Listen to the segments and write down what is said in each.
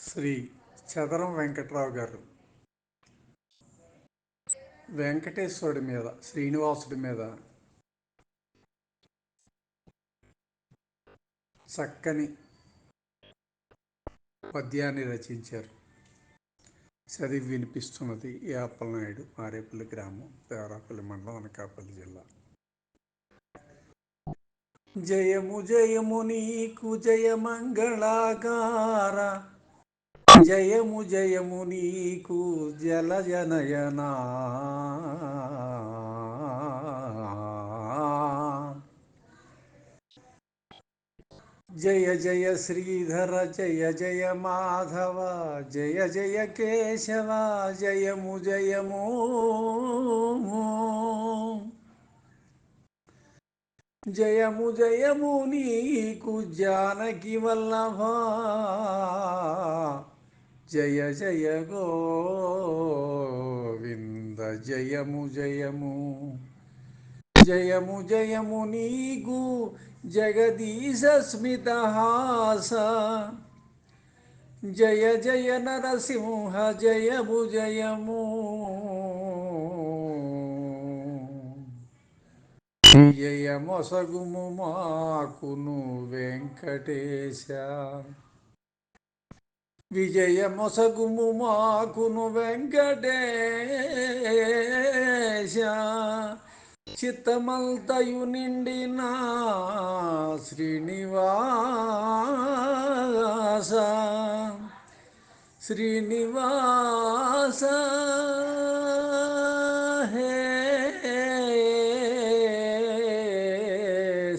శ్రీ చదరం వెంకట్రావు గారు. వెంకటేశ్వరుడి మీద శ్రీనివాసుడి మీద చక్కని పద్యాన్ని రచించారు. చదివి వినిపిస్తున్నది యాపలనాయుడు మారేపల్లి గ్రామం దేవరాపల్లి మండలం అనకాపల్లి జిల్లా. జయము జయము నీకు జయమంగళాగార. జయము జయము నీకు జల జనయనా. జయ జయ శ్రీధర జయ జయ మాధవ జయ జయ కేశవ జయము జయము. జయము జయము నీకు జానకి వల్లభ. జయ జయ గోవింద జయము జయము. జయము జయము నీకు జగదీశ స్మితహాస జయ జయ నరసింహ జయము జయము. జయమొసగుము మాకును వెంకటేశ. విజయమొసగుము మాకును వెంకటేశ చిత్తమల్తయు నిండిన శ్రీనివాస శ్రీనివాస హే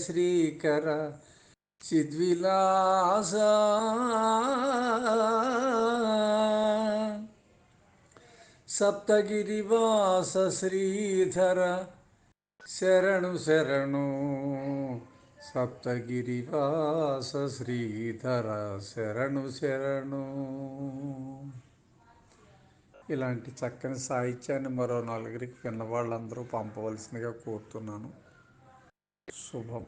శ్రీకర చిద్విలాస సప్తగిరివాస శ్రీధర. శరణు శరణు. సప్తగిరివాస శ్రీధర. శరణు శరణు. ఇలాంటి చక్కని సాహిత్యాన్ని మరో నలుగురికి విన్నవాళ్ళందరూ పంపవలసిందిగా కోరుతున్నాను. శుభం.